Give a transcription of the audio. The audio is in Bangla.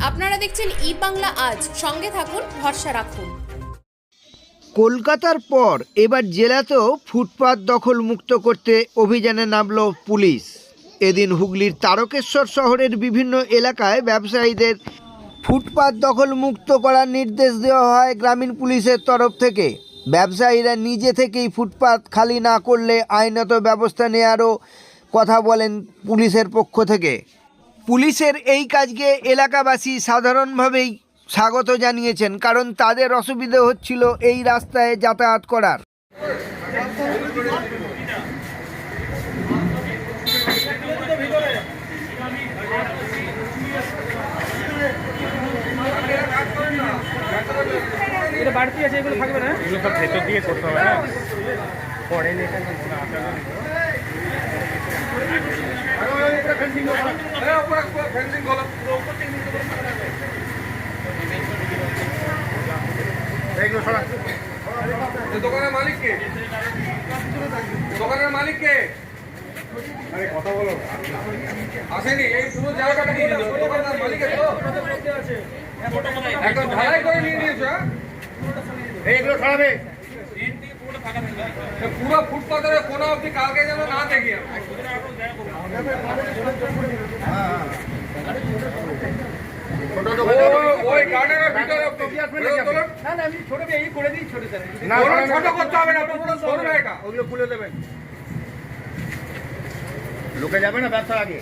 আপনারা দেখছেন ই বাংলা আজ। সঙ্গে থাকুন, ভরসা রাখুন। কলকাতার পর এবার জেলাতেও ফুটপাত দখল মুক্ত করতে অভিযানে নামল পুলিশ। এদিন হুগলির তারকেশ্বর শহরের বিভিন্ন এলাকায় ব্যবসায়ীদের ফুটপাত দখল মুক্ত করার নির্দেশ দেওয়া হয় গ্রামীণ পুলিশের তরফ থেকে। ব্যবসায়ীরা নিজে থেকেই ফুটপাত খালি না করলে আইনত ব্যবস্থা নেওয়ারও কথা বলেন পুলিশের পক্ষ থেকে। পুলিশের এই কাজকে এলাকাবাসী সাধারণভাবেই স্বাগত জানিয়েছেন কারণ তাদের অসুবিধে হচ্ছিল এই রাস্তায় যাতায়াত করার। এটা বাড়তি আছে এগুলো থাকবে না? এগুলো সব ভেতর দিয়ে করতে হবে না পরে লেখা দোকানের মালিক কে দোকানের মালিক কে আরে কথা বলো আসেনি এই পুরো জায়গাটা নিয়ে নিয়েছো দোকানের মালিকের তো। একদম ঢালাই করে নিয়ে নিয়েছো হ্যাঁ? এইগুলো তো পুরো ফুটপাতের কোনা অবধি কালকে যেন না দেখি ওই গার্ডেনের ভিতরে অবধি। বলুন, বলুন। না না আমি ছোট এই করে দিই ছোট না, বড় না, না, ছোট করতে হবে না পুরো সরু ওগুলো খুলে দেবেন। লোকে যাবে না ব্যবসা আগে?